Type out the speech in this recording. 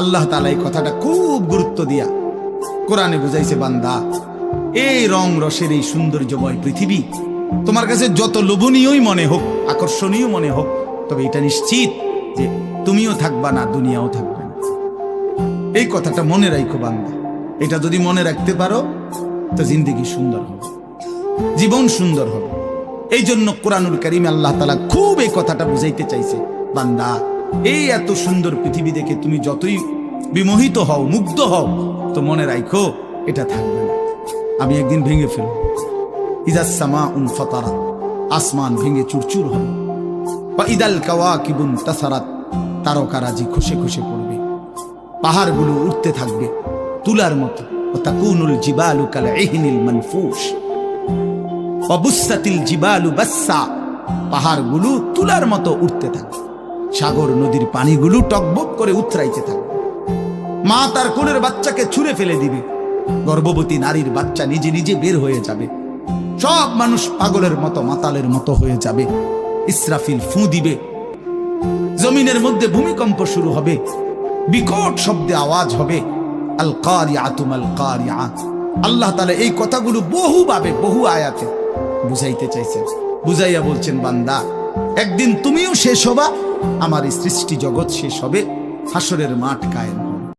আল্লাহ তালা এই কথাটা খুব গুরুত্ব দিয়া কোরআনে বুঝাইছে, বান্দা, এই রং রসের এই সৌন্দর্যময় পৃথিবী তোমার কাছে যত লোভনীয়ই মনে হোক, আকর্ষণীয় মনে হোক, তবে এটা নিশ্চিত যে তুমিও থাকবা না, দুনিয়াও থাকবে না। এই কথাটা মনে রাখো বান্দা, এটা যদি মনে রাখতে পারো, তো জিন্দিগি সুন্দর হবে, জীবন সুন্দর হবে। এই জন্য কোরআনুল করিম আল্লাহ তালা খুব এই কথাটা বুঝাইতে চাইছে, বান্দা এই এত সুন্দর পৃথিবী দেখে তুমি যতই বিমোহিত হও, মুগ্ধ হও, তো মনে রাখো এটা থাকবে না। আমি একদিন ভেঙে ফেলব। ইদাস সামা উন ফতারাত আসমান ভেঙে চুরচুর হবে বা ইদাল কাওয়া কিবুন তাসারাত তারকারাজি খসে খসে পড়বে। পাহাড়গুলো উঠতে থাকবে তুলার মতো। তাকুনুল জিবালু কাল এহিনিল মানফুস অবুসাতিল জিবালু বাসা পাহাড়গুলো তুলার মতো উঠতে থাকবে। সাগর নদীর পানিগুলো টকবক করে উথরাইতে থাকবে মা তার কোলের বাচ্চাকে ছুঁড়ে ফেলে দিবে। গর্ভবতী নারীর বাচ্চা নিজে নিজে বের হয়ে যাবে। সব মানুষ পাগলের মতো, মাতালের মতো হয়ে যাবে। ইসরাফিল ফু দিবে। জমিনের মধ্যে ভূমিকম্প শুরু হবে। বিকট শব্দে আওয়াজ হবে। আল কারিয়াতুম আল কারিয়াত আল্লাহ তাআলা এই কথাগুলো বহুভাবে, বহু আয়াতে বুঝাইতে চাইছেন। বুঝাইয়া বলছেন, বান্দা, একদিন তুমিও শেষ হবা আমার এই সৃষ্টি জগৎ শেষ হবে হাসরের মাঠ কায়েম